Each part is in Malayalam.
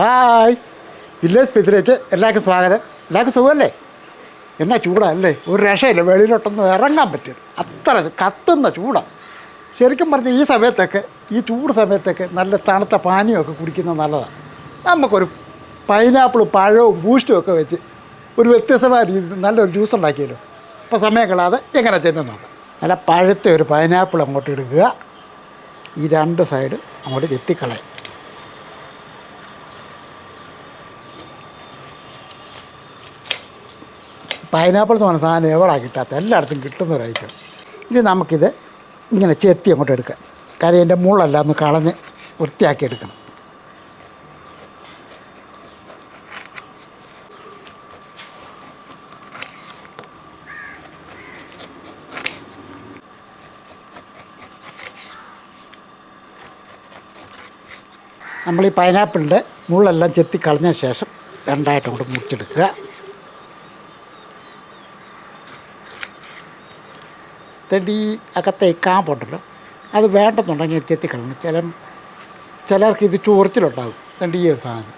ഹായ്. വില്ലേജ് സ്പീച്ചിലേക്ക് എല്ലാവർക്കും സ്വാഗതം. എല്ലാവർക്കും സുഖമല്ലേ? എന്നാ ചൂടല്ലേ? ഒരു രക്ഷയില്ല. വെളിയിലോട്ടൊന്നും ഇറങ്ങാൻ പറ്റില്ല. അത്ര കത്തുന്ന ചൂടാണ് ശരിക്കും പറഞ്ഞാൽ ഈ സമയത്തൊക്കെ ഈ ചൂട് സമയത്തൊക്കെ നല്ല തണുത്ത പാനീയമൊക്കെ കുടിക്കുന്നത് നല്ലതാണ് നമുക്കൊരു പൈനാപ്പിളും പഴവും ബൂസ്റ്റും ഒക്കെ വെച്ച് ഒരു വ്യത്യസ്തമായ രീതിയിൽ നല്ലൊരു ജ്യൂസ് ഉണ്ടാക്കിയല്ലോ അപ്പോൾ സമയം കളാതെ എങ്ങനെ ചെന്ന് നോക്കാം. നല്ല പഴുത്ത ഒരു പൈനാപ്പിൾ അങ്ങോട്ട് എടുക്കുക. ഈ രണ്ട് സൈഡ് അങ്ങോട്ട് ചെത്തിക്കളയും. പൈനാപ്പിൾ എന്ന് പറഞ്ഞ സാധനം എവിടെ കിട്ടാത്ത എല്ലായിടത്തും കിട്ടുന്ന ഒരു ഐറ്റം ഇനി നമുക്കിത് ഇങ്ങനെ ചെത്തി അങ്ങോട്ട് എടുക്കാം. കാര്യം എന്റെ മുള്ളെല്ലാം ഒന്ന് കളഞ്ഞ് വൃത്തിയാക്കി എടുക്കണം. നമ്മൾ ഈ പൈനാപ്പിളിന്റെ മുള്ളെല്ലാം ചെത്തി കളഞ്ഞ ശേഷം രണ്ടായിട്ട് അങ്ങോട്ട് മുറിച്ചെടുക്കുക. തണ്ടി അകത്തെ കാമ്പുണ്ടല്ലോ അത് വേണ്ടെന്നുണ്ടെങ്കിൽ ചെത്തിക്കളയണം ചില ചിലർക്ക് ഇത് ചൊറിച്ചിലുണ്ടാകും തണ്ടി ഈ സാധനം.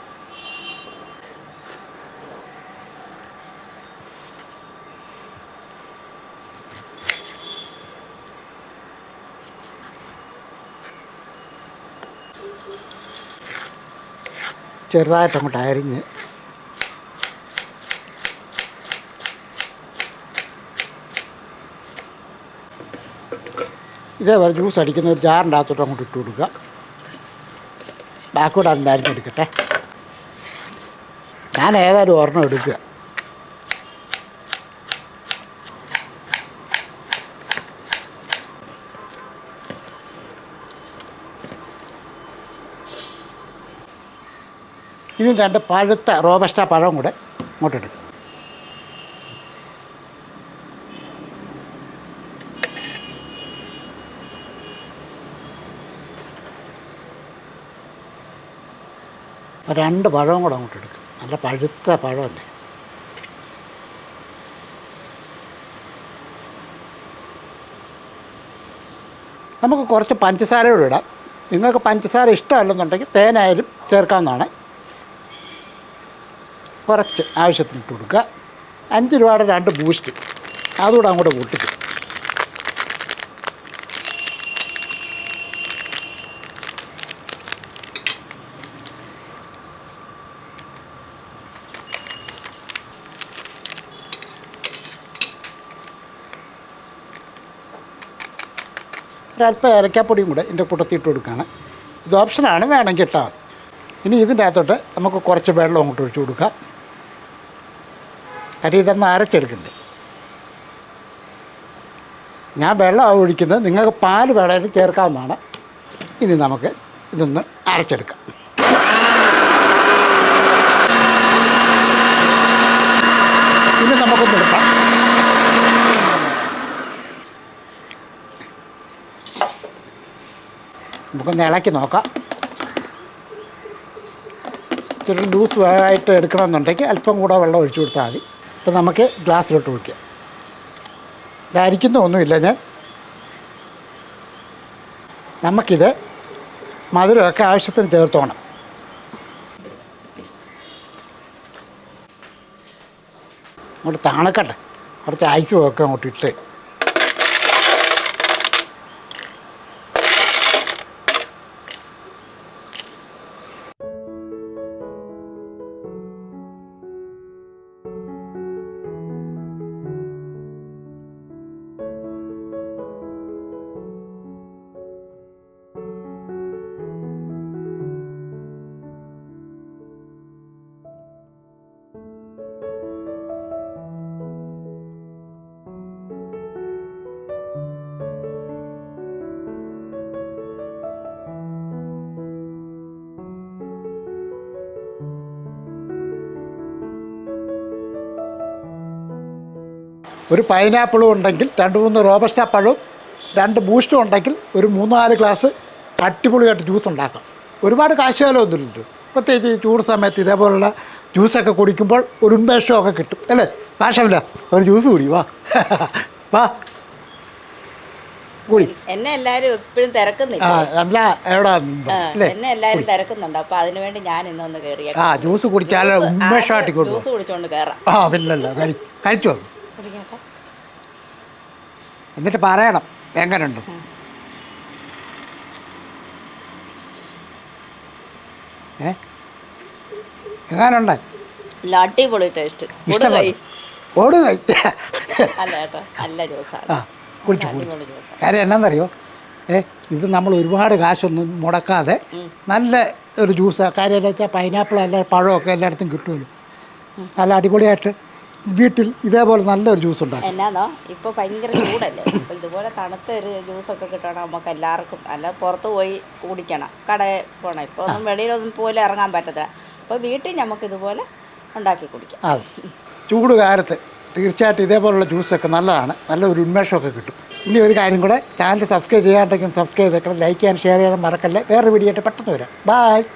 ചെറുതായിട്ടങ്ങോട്ട് അരിഞ്ഞ് ഇതേപോലെ ജ്യൂസ് അടിക്കുന്ന ഒരു ജാറിന്റെ അകത്തോട്ട് അങ്ങോട്ട് ഇട്ട് കൊടുക്കുക. ബാക്കോട്ട് അതിന്റെ എടുക്കട്ടെ. ഞാൻ ഏതായാലും ഒരെണ്ണം എടുക്കുക. ഇനി രണ്ട് പഴുത്ത റോബസ്റ്റ പഴം കൂടെ ഇങ്ങോട്ടെടുക്കും രണ്ട് പഴവും കൂടെ അങ്ങോട്ട് എടുക്കും നല്ല പഴുത്ത പഴമല്ലേ? നമുക്ക് കുറച്ച് പഞ്ചസാര കൂടെ ഇടാം. നിങ്ങൾക്ക് പഞ്ചസാര ഇഷ്ടമല്ലെന്നുണ്ടെങ്കിൽ തേനായാലും ചേർക്കാവുന്നതാണ്. കുറച്ച് ആവശ്യത്തിന് ഇട്ട് കൊടുക്കുക. അഞ്ച് രൂപയുടെ രണ്ട് ബൂസ്റ്റ് അതുകൂടെ അങ്ങോട്ട് പൊട്ടിക്കും ഒരല്പം ഏലക്കാപ്പൊടിയും കൂടെ ഇതിന്റെ കൂട്ടത്തിയിട്ട് കൊടുക്കുകയാണ്. ഇത് ഓപ്ഷനാണ് വേണമെങ്കിൽ ഇട്ടാൽ മതി. ഇനി ഇതിന്റെ അകത്തോട്ട് നമുക്ക് കുറച്ച് വെള്ളം അങ്ങോട്ട് ഒഴിച്ചു കൊടുക്കാം. കാര്യം ഇതൊന്ന് അരച്ചെടുക്കണ്ടേ? ഞാൻ വെള്ളം ഒഴിക്കുന്നത് നിങ്ങൾക്ക് പാൽ വേണമെങ്കിൽ ചേർക്കാവുന്നതാണ്. ഇനി നമുക്ക് ഇതൊന്ന് അരച്ചെടുക്കാം. ഇനി നമുക്കൊന്ന് എടുക്കാം. നമുക്കൊന്ന് ഇളക്കി നോക്കാം. ഇച്ചിരി ലൂസ് ആയിട്ട് എടുക്കണമെന്നുണ്ടെങ്കിൽ അല്പം കൂടെ വെള്ളം ഒഴിച്ചു കൊടുത്താൽ മതി. ഇപ്പം നമുക്ക് ഗ്ലാസ്സിലോട്ട് ഒഴിക്കാം. ഇതായിരിക്കുന്ന ഒന്നുമില്ല ഞാൻ. നമുക്കിത് മധുരമൊക്കെ ആവശ്യത്തിന് ചേർത്തോണം. അങ്ങോട്ട് തണുക്കട്ടെ. കുറച്ച് ഐസും ഒക്കെ അങ്ങോട്ട് ഇട്ട്. ഒരു പൈനാപ്പിളും ഉണ്ടെങ്കിൽ രണ്ട് മൂന്ന് റോബസ്റ്റ പഴവും രണ്ട് ബൂസ്റ്റും ഉണ്ടെങ്കിൽ ഒരു മൂന്ന് നാല് ഗ്ലാസ് അടിപൊളിയായിട്ട് ജ്യൂസ് ഉണ്ടാക്കാം. ഒരുപാട് കാശുകാലമൊന്നുമില്ലല്ലോ പ്രത്യേകിച്ച് ഈ ചൂട് സമയത്ത് ഇതേപോലുള്ള ജ്യൂസൊക്കെ കുടിക്കുമ്പോൾ ഒരു ഉന്മേഷമൊക്കെ കിട്ടും. അല്ലേ? ഭാഷമില്ല ഒരു ജ്യൂസ് കുടി വാ. വാ. കൂടി. എന്നെ എല്ലാരും എപ്പോഴും തിരക്കുന്നില്ല? എന്നെ എല്ലാരും തിരക്കുന്നുണ്ട്. അപ്പൊ ഞാൻ ഇന്നൊന്ന് ആ ജ്യൂസ് കുടിച്ചാൽ ഉന്മേഷമായിട്ട് ജ്യൂസ് കുടിച്ചോണ്ട് കയറാം ആ പിന്നല്ല കഴി കഴിച്ചോ? കുടിക്കട്ടെ എന്നിട്ട് പറയണം. എങ്ങനെയുണ്ട് ഏ? എങ്ങനെയുണ്ട് അടിപൊളി ടേസ്റ്റ് അല്ല കേട്ടോ നല്ല ജ്യൂസാണ് ആ കുടിച്ചു കുടിച്ചു അടിപൊളി ജ്യൂസാണ് കാര്യം എന്നാന്നറിയോ? ഏ ഇത് നമ്മൾ ഒരുപാട് കാശൊന്നും മുടക്കാതെ നല്ല ഒരു ജ്യൂസ് കാര്യം എന്താ വെച്ചാൽ പൈനാപ്പിൾ അല്ല പഴമൊക്കെ എല്ലായിടത്തും കിട്ടുമല്ലോ. നല്ല അടിപൊളിയായിട്ട് വീട്ടിൽ ഇതേപോലെ നല്ലൊരു ജ്യൂസ് ഉണ്ടാക്കും. എന്നാന്നോ? ഇപ്പൊ ഭയങ്കര ചൂടല്ലേ? അപ്പൊ ഇതുപോലെ തണുത്ത ഒരു ജ്യൂസൊക്കെ കിട്ടണം നമുക്ക് എല്ലാവർക്കും. അല്ല പുറത്ത് പോയി കുടിക്കണം. കടയിൽ പോകണം ഇപ്പോൾ ഒന്നും വെളിയിലൊന്നും പോലും ഇറങ്ങാൻ പറ്റത്തില്ല. അപ്പോൾ വീട്ടിൽ നമുക്ക് ഇതുപോലെ ഉണ്ടാക്കി കുടിക്കാം. അതെ. ചൂട് കാലത്ത് തീർച്ചയായിട്ടും ഇതേപോലുള്ള ജ്യൂസൊക്കെ നല്ലതാണ്. നല്ലൊരു ഉന്മേഷമൊക്കെ കിട്ടും. ഇനി ഒരു കാര്യം കൂടെ ചാനൽ സബ്സ്ക്രൈബ് ചെയ്യാണ്ടെങ്കിൽ സബ്സ്ക്രൈബ് ചെയ്തേക്കണം. ലൈക്ക് ചെയ്യാൻ ഷെയർ ചെയ്യാൻ മറക്കല്ലേ. വേറെ വീഡിയോ ആയിട്ട് പെട്ടെന്ന് വരാം. ബായ്